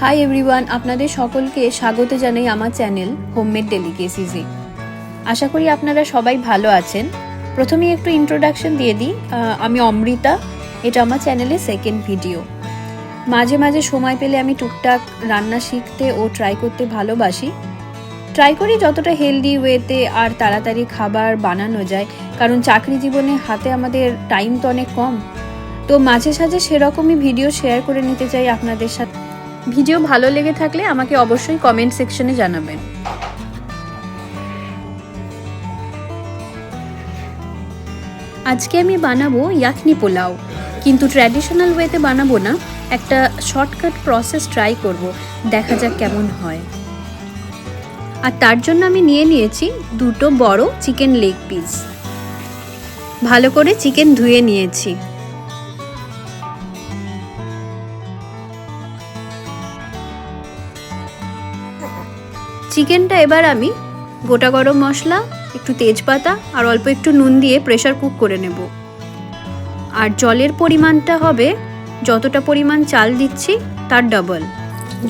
Hi everyone আপনাদের সকলকে স্বাগত জানাই আমার চ্যানেল হোমমেড ডেলিকেসিজে আশা করি আপনারা সবাই ভালো আছেন। প্রথমেই একটু ইন্ট্রোডাকশন দিয়ে দিই। আমি অমৃতা, এটা আমার চ্যানেলের সেকেন্ড ভিডিও মাঝে মাঝে সময় পেলে আমি টুকটাক রান্না শিখতে ও ট্রাই করতে ভালোবাসি। ট্রাই করি যতটা হেলদি ওয়েতে আর তাড়াতাড়ি খাবার বানানো যায়, কারণ চাকরি জীবনে হাতে আমাদের টাইম তো অনেক কম। তো মাঝে সাঝে সেরকমই ভিডিও শেয়ার করে নিতে চাই আপনাদের সাথে। ভিডিও ভালো লেগে থাকলে আমাকে অবশ্যই কমেন্ট সেকশনে জানাবেন। আজকে আমি বানাবো ইয়াকনি পোলাও। কিন্তু ট্র্যাডিশনাল ওয়েতে বানাবো না, একটা শর্টকাট প্রসেস ট্রাই করব, দেখা যাক কেমন হয়। আর তার জন্য আমি নিয়ে নিয়েছি দুটো বড় চিকেন লেগ পিস ভালো করে চিকেন ধুয়ে নিয়েছি। চিকেনটা এবার আমি গোটা গরম মশলা, একটু তেজপাতা আর অল্প একটু নুন দিয়ে প্রেশার কুক করে নেব। আর জলের পরিমাণটা হবে, যতটা পরিমাণ চাল দিচ্ছি তার ডাবল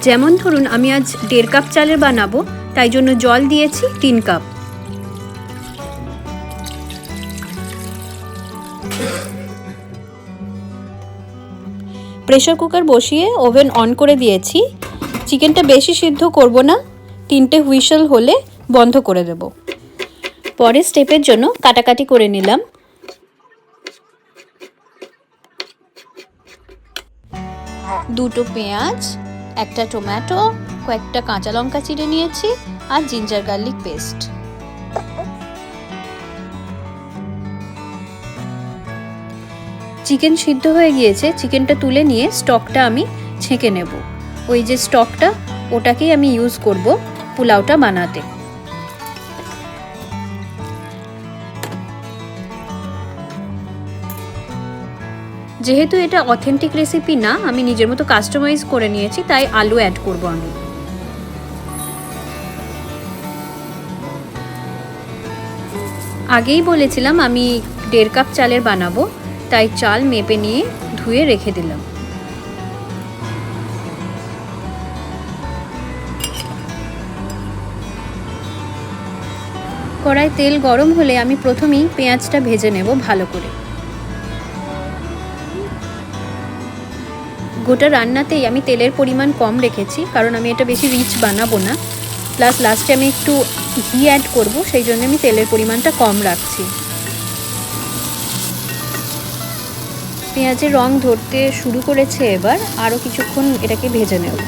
যেমন ধরুন, আমি আজ দেড় কাপ চালের বানাবো, তাই জন্য জল দিয়েছি তিন কাপ প্রেশার কুকার বসিয়ে ওভেন অন করে দিয়েছি। চিকেনটা বেশি সিদ্ধ করব না। তিনটে হুইসেল হলে বন্ধ করে দেব। পরের স্টেপের জন্য কাটাকাটি করে নিলাম। দুটো পেঁয়াজ, একটা টমেটো, কয়েকটা কাঁচা লঙ্কা চিড়ে নিয়েছি আর জিঞ্জার গার্লিক পেস্ট। চিকেন সিদ্ধ হয়ে গিয়েছে, চিকেনটা তুলে নিয়ে স্টকটা আমি ছেঁকে নেব। ওই যে স্টকটা, ওটাকেই আমি ইউজ করব। পোলাওটা বানাতে। যেহেতু এটা অথেন্টিক রেসিপি না, আমি নিজের মতো কাস্টমাইজ করে নিয়েছি, তাই আলু অ্যাড করব আমি। আগেই বলেছিলাম আমি দেড় কাপ চালের বানাবো, তাই চাল মেপে নিয়ে ধুয়ে রেখে দিলাম। কড়াই তেল গরম হলে আমি প্রথমেই পেঁয়াজটা ভেজে নেব ভালো করে। গোটা রান্নাতেই আমি তেলের পরিমাণ কম রেখেছি, কারণ আমি এটা বেশি রিচ বানাবো না। প্লাস লাস্টে আমি একটু ঘি অ্যাড করব, সেই জন্য আমি তেলের পরিমাণটা কম রাখছি। পেঁয়াজের রং ধরতে শুরু করেছে এবার, আরও কিছুক্ষণ এটাকে ভেজে নেব।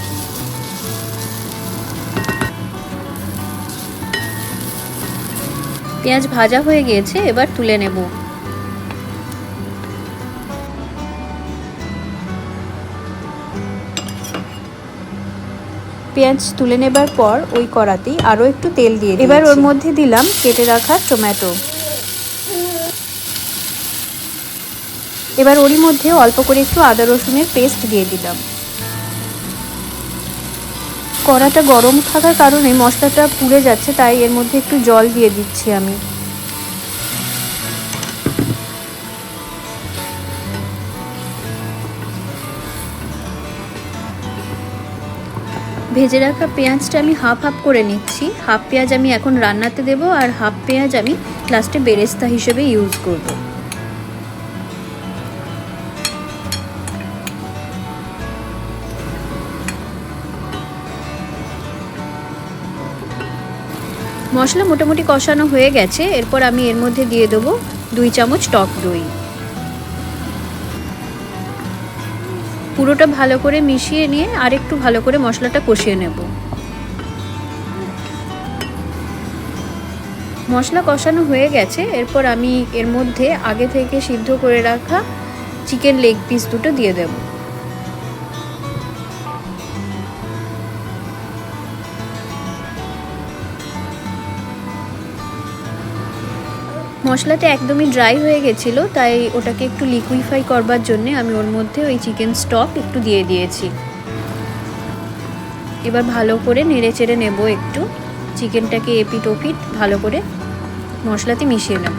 পেঁয়াজ ভাজা হয়ে গিয়েছে এবার তুলে নেব। পেঁয়াজ তুলে নেবার পর ওই কড়াতেই আরও একটু তেল দিয়ে এবার ওর মধ্যে দিলাম কেটে রাখা টমেটো। এবার ওরই মধ্যে অল্প করে একটু আদা রসুনের পেস্ট দিয়ে দিলাম। কড়াটা গরম থাকার কারণে মশলাটা পুড়ে যাচ্ছে, তাই এর মধ্যে একটু জল দিয়ে দিচ্ছি আমি। ভেজে রাখা পেঁয়াজটা আমি হাফ হাফ করে নিচ্ছি। হাফ পেঁয়াজ আমি এখন রান্নাতে দেব আর হাফ পেঁয়াজ আমি লাস্টে বেরেস্তা হিসেবে ইউজ করব। মশলা মোটামুটি কষানো হয়ে গেছে। এরপর আমি এর মধ্যে দিয়ে দেবো দুই চামচ টক দই। পুরোটা ভালো করে মিশিয়ে নিয়ে আর একটু ভালো করে মশলাটা কষিয়ে নেব। মশলা কষানো হয়ে গেছে। এরপর আমি এর মধ্যে আগে থেকে সিদ্ধ করে রাখা চিকেন লেগ পিস দুটো দিয়ে দেব। মশলাটা একদমই ড্রাই হয়ে গেছিল, তাই ওটাকে একটু লিকুইফাই করবার জন্যে আমি ওর মধ্যে ওই চিকেন স্টক একটু দিয়ে দিয়েছি। এবার ভালো করে নেড়ে চেড়ে নেব একটু চিকেনটাকে এপিট ওপিট ভালো করে মশলাতে মিশিয়ে নেব।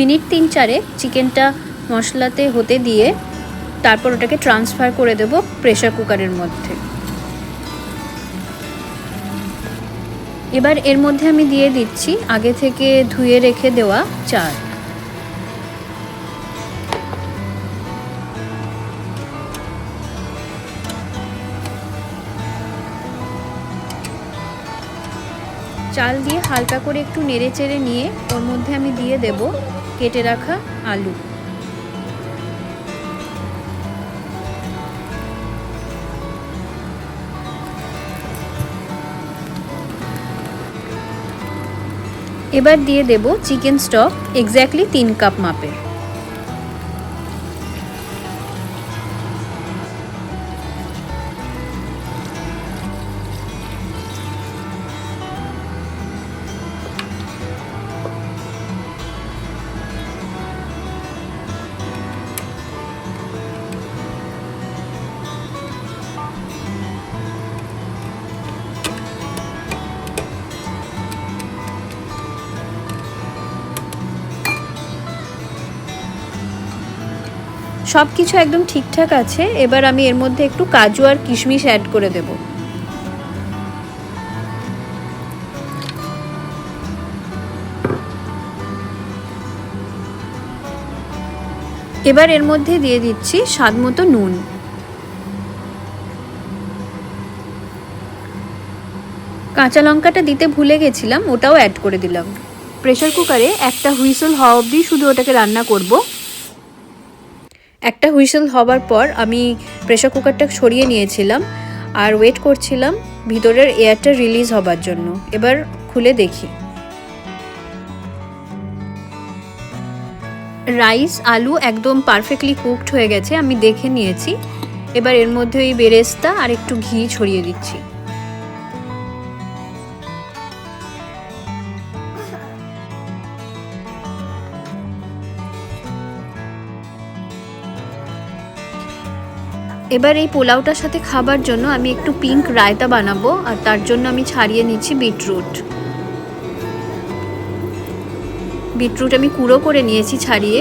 মিনিট তিন চারে চিকেনটা মশলাতে হতে দিয়ে তারপর ওটাকে ট্রান্সফার করে দেব প্রেশার কুকারের মধ্যে। এবার এর মধ্যে আমি দিয়ে দিচ্ছি আগে থেকে ধুয়ে রেখে দেওয়া চাল। চাল দিয়ে হালকা করে একটু নেড়ে চেড়ে নিয়ে ওর মধ্যে আমি দিয়ে দেব কেটে রাখা আলু। এবার দিয়ে দেব চিকেন স্টক এক্স্যাক্টলি তিন কাপ মাপের। সব কিছু একদম ঠিকঠাক আছে, এবার আমি এর মধ্যে একটু কাজু আর কিশমিশ অ্যাড করে দেব। এবার এর মধ্যে দিয়ে দিচ্ছি স্বাদ মতো নুন। কাঁচা লঙ্কাটা দিতে ভুলে গেছিলাম, ওটাও অ্যাড করে দিলাম। প্রেশার কুকারে একটা হুইসল হওয়া অবধি শুধু ওটাকে রান্না করব। একটা হুইসেল হবার পর আমি প্রেশার কুকারটা সরিয়ে নিয়েছিলাম আর ওয়েট করছিলাম ভিতরের এয়ারটা রিলিজ হবার জন্য। এবার খুলে দেখি। রাইস আলু একদম পারফেক্টলি কুকড হয়ে গেছে, আমি দেখে নিয়েছি। এবার এর মধ্যে ওই বেরেস্তা আর একটু ঘি ছড়িয়ে দিচ্ছি। এবার এই পোলাওটার সাথে খাবার জন্য আমি একটু পিঙ্ক রায়তা বানাবো, আর তার জন্য আমি ছাড়িয়ে নিচ্ছি বিটরুট বিটরুট আমি কুড়ো করে নিয়েছি ছাড়িয়ে।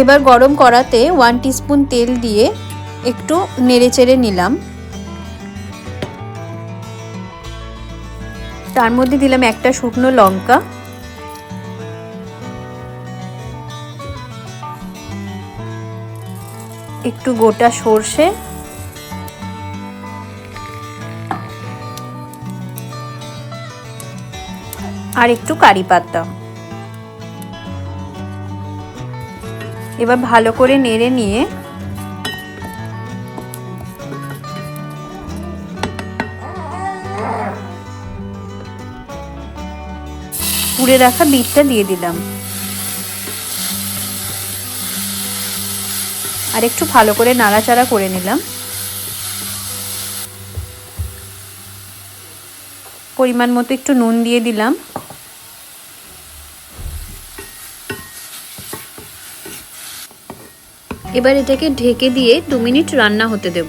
এবার গরম করাতে ওয়ান টিস্পুন তেল দিয়ে একটু নেড়ে চেড়ে নিলাম। তার মধ্যে দিলাম একটা শুকনো লঙ্কা। একটু গোটা সর্ষে। আর একটু কারি পাতা। এবার ভালো করে নেড়ে নিয়ে পুড়ে রাখা বিটটা দিয়ে দিলাম। আর একটু ভালো করে নাড়াচাড়া করে নিলাম। পরিমাণ মতো একটু নুন দিয়ে দিলাম। এবার এটাকে ঢেকে দিয়ে দু মিনিট রান্না হতে দেব।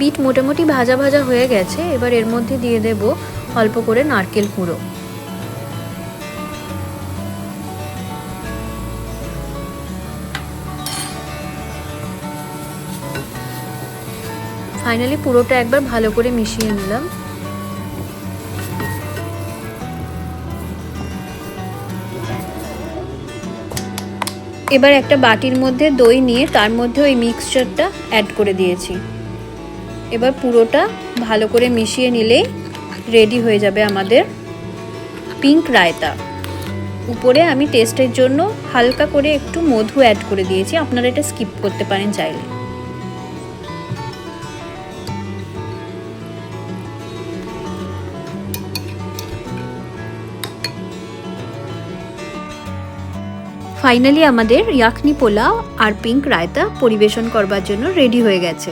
বিট মোটামুটি ভাজা ভাজা হয়ে গেছে, এবার এর মধ্যে দিয়ে দেব অল্প করে নারকেল কুঁড়ো। ফাইনালি পুরোটা একবার ভালো করে মিশিয়ে নিলাম। এবার একটা বাটির মধ্যে দই নিয়ে তার মধ্যে ওই মিক্সচারটা অ্যাড করে দিয়েছি। এবার পুরোটা ভালো করে মিশিয়ে নিলেই রেডি হয়ে যাবে আমাদের পিঙ্ক রায়তা। উপরে আমি টেস্টের জন্য হালকা করে একটু মধু অ্যাড করে দিয়েছি, আপনারা এটা স্কিপ করতে পারেন চাইলে। ফাইনালি আমাদের ইয়াখনি পোলাও আর পিঙ্ক রায়তা পরিবেশন করবার জন্য রেডি হয়ে গেছে।